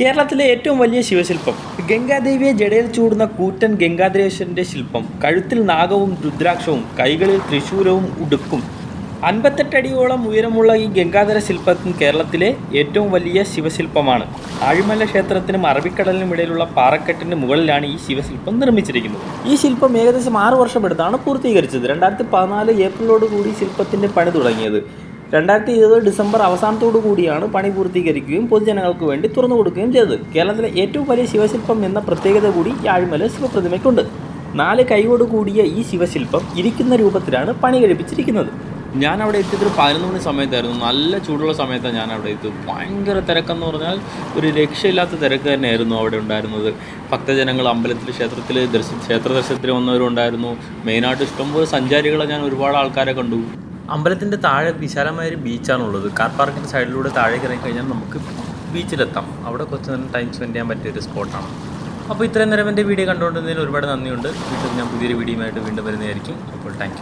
കേരളത്തിലെ ഏറ്റവും വലിയ ശിവശില്പം. ഗംഗാദേവിയെ ജടയിൽ ചൂടുന്ന കൂറ്റൻ ഗംഗാദേശന്റെ ശില്പം. കഴുത്തിൽ നാഗവും രുദ്രാക്ഷവും കൈകളിൽ തൃശൂലവും ഉടുക്കും. അൻപത്തെട്ടടിയോളം ഉയരമുള്ള ഈ ഗംഗാധര ശില്പം കേരളത്തിലെ ഏറ്റവും വലിയ ശിവശില്പമാണ്. ആഴിമല ക്ഷേത്രത്തിനും അറബിക്കടലിനും ഇടയിലുള്ള പാറക്കെട്ടിന് മുകളിലാണ് ഈ ശിവശില്പം നിർമ്മിച്ചിരിക്കുന്നത്. ഈ ശില്പം ഏകദേശം ആറ് വർഷമെടുത്താണ് പൂർത്തീകരിച്ചത്. രണ്ടായിരത്തി പതിനാല് ഏപ്രിലോട് കൂടി ശില്പത്തിന്റെ പണി തുടങ്ങിയത്. രണ്ടായിരത്തി ഇരുപത് ഡിസംബർ അവസാനത്തോടു കൂടിയാണ് പണി പൂർത്തീകരിക്കുകയും പൊതുജനങ്ങൾക്ക് വേണ്ടി തുറന്നു കൊടുക്കുകയും ചെയ്തത്. കേരളത്തിലെ ഏറ്റവും വലിയ ശിവശില്പം എന്ന പ്രത്യേകത കൂടി യാഴ്മല ശിവപ്രതിമയ്ക്കുണ്ട്. നാല് കൈയോട് കൂടിയ ഈ ശിവശില്പം ഇരിക്കുന്ന രൂപത്തിലാണ് പണി കഴിപ്പിച്ചിരിക്കുന്നത്. ഞാൻ അവിടെ എത്തിയത് പതിനൊന്ന് മണി സമയത്തായിരുന്നു. നല്ല ചൂടുള്ള സമയത്താണ് ഞാൻ അവിടെ എത്തിയത്. ഭയങ്കര തിരക്കെന്ന് പറഞ്ഞാൽ ഒരു രക്ഷയില്ലാത്ത തിരക്ക് തന്നെയായിരുന്നു അവിടെ ഉണ്ടായിരുന്നത്. ഭക്തജനങ്ങൾ അമ്പലത്തിൽ ക്ഷേത്രത്തിൽ ദർശ ക്ഷേത്ര ദർശനത്തിന് വന്നവരുണ്ടായിരുന്നു. മെയിനായിട്ട് ഇഷ്ടംപോലെ സഞ്ചാരികളെ ഞാൻ ഒരുപാട് ആൾക്കാരെ കണ്ടു. അമ്പലത്തിന്റെ താഴെ വിശാലമായൊരു ബീച്ചാണുള്ളത്. കാർ പാർക്കിന്റെ സൈഡിലൂടെ താഴേക്ക് ഇറങ്ങി കഴിഞ്ഞാൽ നമുക്ക് ബീച്ചിലെത്താം. അവിടെ കുറച്ച് നേരം ടൈം സ്പെൻഡ് ചെയ്യാൻ പറ്റിയൊരു സ്പോട്ടാണ് അപ്പോൾ ഇത്രയും നേരം എന്റെ വീഡിയോ കണ്ടുകൊണ്ടിരുന്നതിന് ഒരുപാട് നന്ദിയുണ്ട്. വീട്ടിൽ ഞാൻ പുതിയൊരു വീഡിയോയുമായിട്ട് വീണ്ടും വരുന്നതായിരിക്കും. അപ്പോൾ താങ്ക്